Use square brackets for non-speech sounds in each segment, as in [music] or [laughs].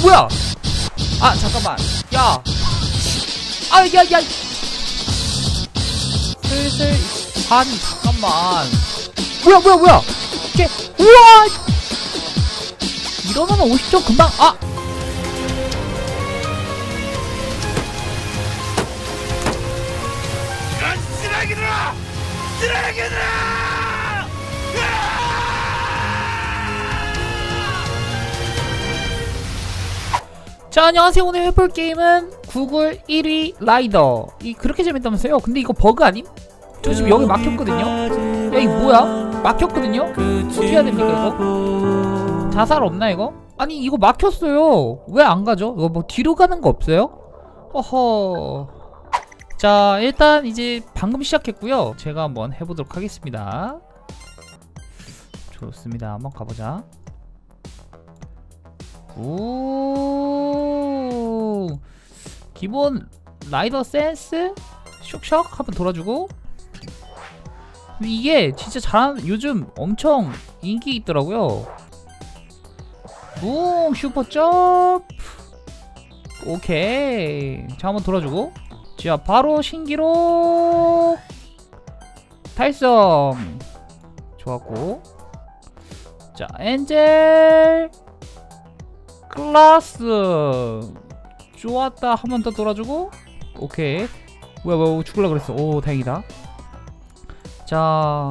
뭐야 아 잠깐만 야 아, 야, 야. 슬슬, 아니, 잠깐만. 뭐야, 뭐야, 뭐야. 이게, 우와! 이러면 50점 금방, 아! 쓰레기들아! 쓰레기들아! 자, 안녕하세요. 오늘 해볼 게임은 구글 1위 라이더. 이 그렇게 재밌다면서요? 근데 이거 버그 아님? 저 지금 여기 막혔거든요? 야, 이거 뭐야? 막혔거든요? 어떻게 해야 됩니까, 이거? 자살 없나, 이거? 아니, 이거 막혔어요. 왜 안 가죠? 이거 뭐 뒤로 가는 거 없어요? 허허. 자, 일단 이제 방금 시작했고요. 제가 한번 해보도록 하겠습니다. 좋습니다. 한번 가보자. 오 기본 라이더 센스? 슉슉 한번 돌아주고. 이게 진짜 잘하는 요즘 엄청 인기 있더라고요. 붕 슈퍼 점프. 오케이. 자 한번 돌아주고. 자 바로 신기록. 달성. 좋았고. 자 엔젤. 클라스 좋았다. 한 번 더 돌아주고. 오케이. 뭐야 뭐야 죽을라 그랬어. 오 다행이다. 자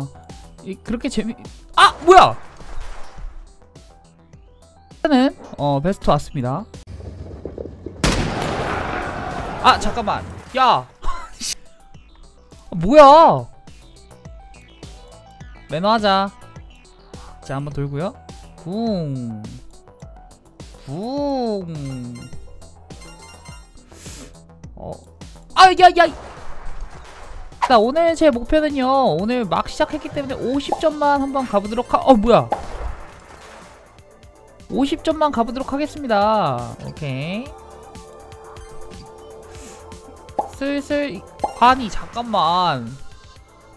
이, 그렇게 재미 아 뭐야! 일단은 어 베스트 왔습니다. 아 잠깐만. 야! 아, [laughs] 뭐야? 매너하자. 자 한번 돌고요. 붕. 붕. 어. 아, 야, 야. 자, 오늘 제 목표는요. 오늘 막 시작했기 때문에 50점만 한번 가보도록 하. 어, 뭐야? 50점만 가보도록 하겠습니다. 오케이. 슬슬 아니 잠깐만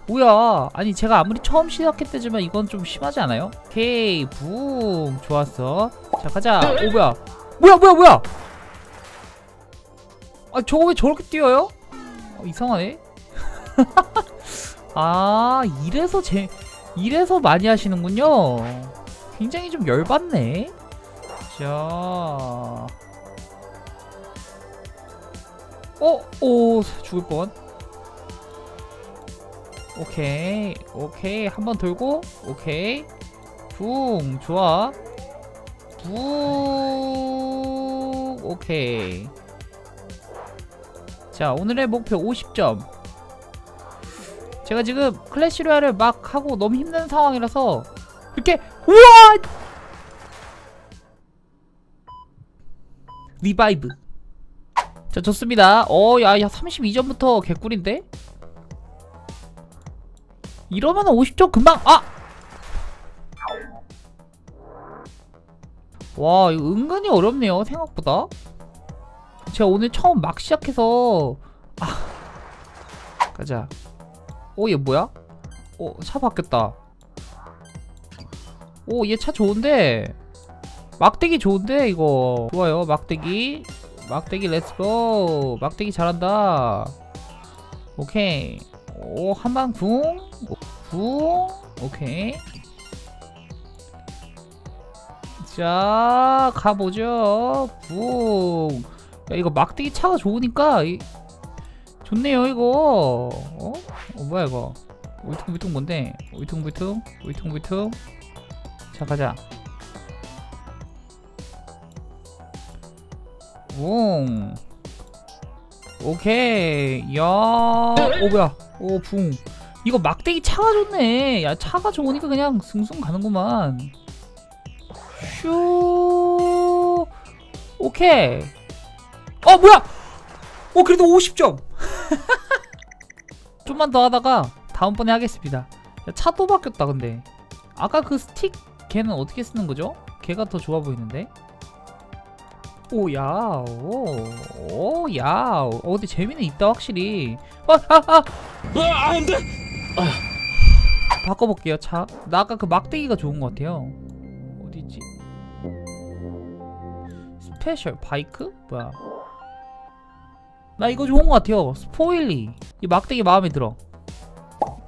뭐야 아니 제가 아무리 처음 시작했대지만 이건 좀 심하지 않아요? 오케이 붕 좋았어 자 가자 오 뭐야 뭐야 뭐야 뭐야 아 저거 왜 저렇게 뛰어요? 어, 이상하네. [laughs] 아 이래서 제 이래서 많이 하시는군요. 굉장히 좀 열받네. 자. 어? 오 죽을 뻔. 오케이 오케이. 한 번 돌고 오케이. 붕 좋아. 붕 오케이 자 오늘의 목표 50점. 제가 지금 클래시 로얄을 막 하고 너무 힘든 상황이라서 이렇게 우와! 리바이브. 자 좋습니다. 어야야 32점부터 개꿀인데? 이러면 50점 금방 아! 와 이거 은근히 어렵네요 생각보다 제가 오늘 처음 막 시작해서 아 가자. 오 얘 뭐야? 오차 바뀌었다. 오 얘 차 좋은데? 막대기 좋은데 이거? 좋아요 막대기. 막대기 렛츠고 막대기 잘한다. 오케이. 오 한방 붕. 붕. 오케이. 자 가보죠. 붕 야, 이거 막대기 차가 좋으니까 이, 좋네요 이거. 어? 어 뭐야 이거? 울퉁불퉁 뭔데? 울퉁불퉁? 울퉁불퉁? 자 가자. 붕 오케이. 야오 뭐야? 오붕. 이거 막대기 차가 좋네. 야 차가 좋으니까 그냥 승승 가는구만. 슈. 오케이 어 뭐야 오 그래도 50점 [laughs] 좀만 더 하다가 다음번에 하겠습니다 야, 차도 바뀌었다 근데 아까 그 스틱 걔는 어떻게 쓰는 거죠? 걔가 더 좋아 보이는데 오야 오야 어디 재미는 있다 확실히 아아아 아, 아, 안 돼! 바꿔볼게요 차. 나 아까 그 막대기가 좋은 것 같아요. 어디 있지? 스페셜 바이크? 뭐야 나 이거 좋은 것 같아요. 스포일리. 이 막대기 마음에 들어.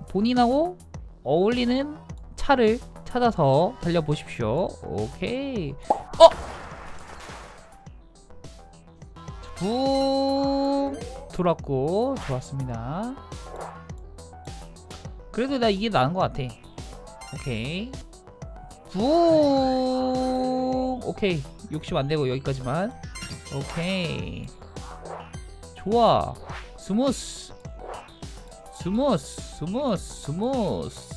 본인하고 어울리는 차를 찾아서 달려보십시오. 오케이. 어! 붕! 돌았고 좋았습니다. 그래도 나 이게 나은 것 같아. 오케이. 붕! 오케이. 욕심 안 내고 여기까지만. 오케이 좋아. 스무스. 스무스 스무스 스무스.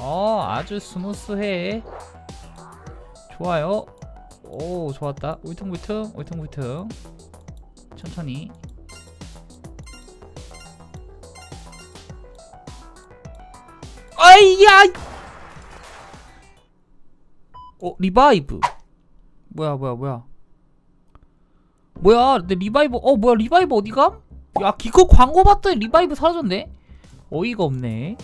어 아주 스무스해. 좋아요. 오 좋았다. 울퉁불퉁 울퉁불퉁. 천천히. 아이야! 어 리바이브. 뭐야 뭐야 뭐야 뭐야 근데 리바이브 어 뭐야 리바이브 어디감? 야 기껏 광고 봤더니 리바이브 사라졌네 어이가 없네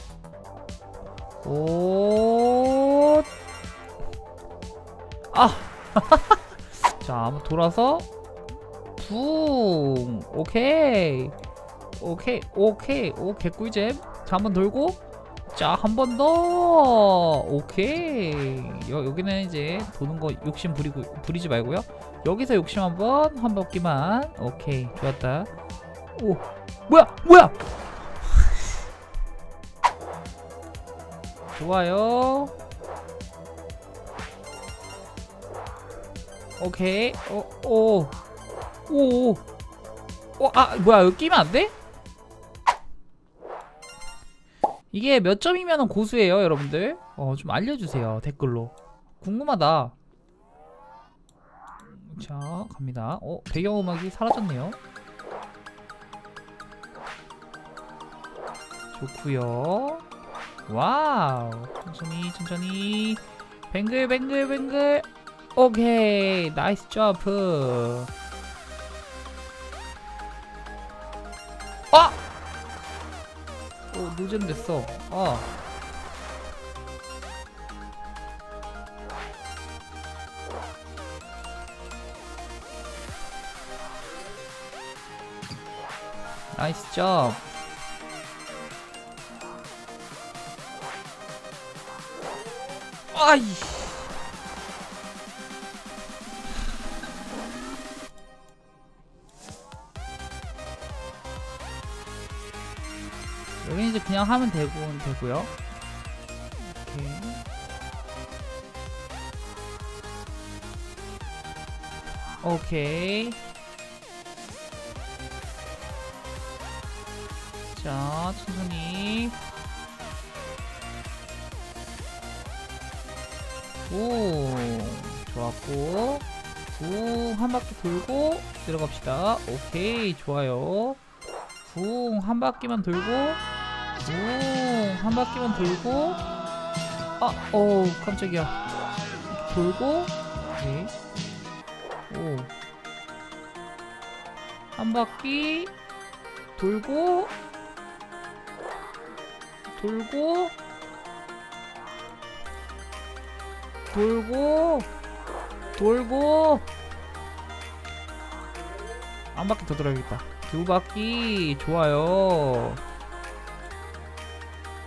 오 아! [laughs] 자, 한번 돌아서 붕! 오케이! 오케이, 오케이, 오, 개꿀잼. 자, 한번 돌고 자, 한 번 더! 오케이! 여, 여기는 이제 도는 거 욕심 부리고, 부리지 말고요. 여기서 욕심 한 번, 한 바퀴만. 오케이, 좋았다. 오, 뭐야, 뭐야! 좋아요. 오케이. 어, 오. 오. 오. 어, 아, 뭐야. 여기 끼면 안 돼? 이게 몇 점이면 고수예요, 여러분들? 어, 좀 알려주세요. 댓글로. 궁금하다. 자, 갑니다. 어, 배경음악이 사라졌네요. 좋구요. 와우. 천천히, 천천히. 뱅글, 뱅글, 뱅글. 오케이 나이스 점프 아! 오 노잼 됐어. 아. 나이스 점. 아이 여기 이제 그냥 하면 되고 되고요. 오케이. 오케이. 자, 천천히. 오, 좋았고. 오, 한 바퀴 돌고 들어갑시다. 오케이, 좋아요. 붕, 한 바퀴만 돌고. 붕, 한 바퀴만 돌고. 아, 어우, 깜짝이야. 돌고. 오케이. 오. 한 바퀴. 돌고. 돌고. 돌고. 돌고. 한 바퀴 더 돌아야겠다. 두 바퀴 좋아요.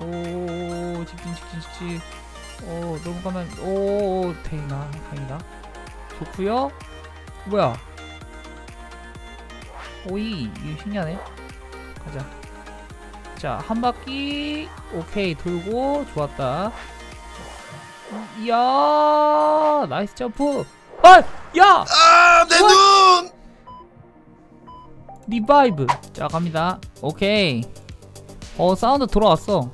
오 직진 직진 직진. 오 넘어가면 오 다행이다 다행이다. 좋구요. 뭐야? 오이 이거 신기하네. 가자. 자 한 바퀴 오케이 돌고 좋았다. 이야 나이스 점프. 아 야. 아, 내 눈! 리바이브 자 갑니다 오케이 어 사운드 돌아왔어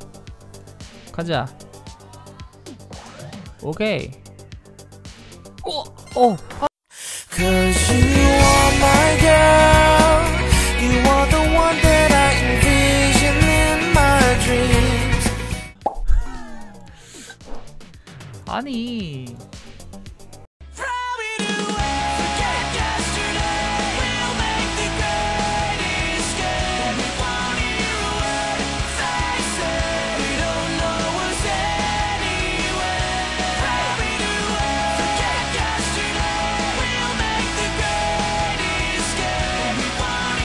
가자 오케이 어, 어 in my dreams. 아니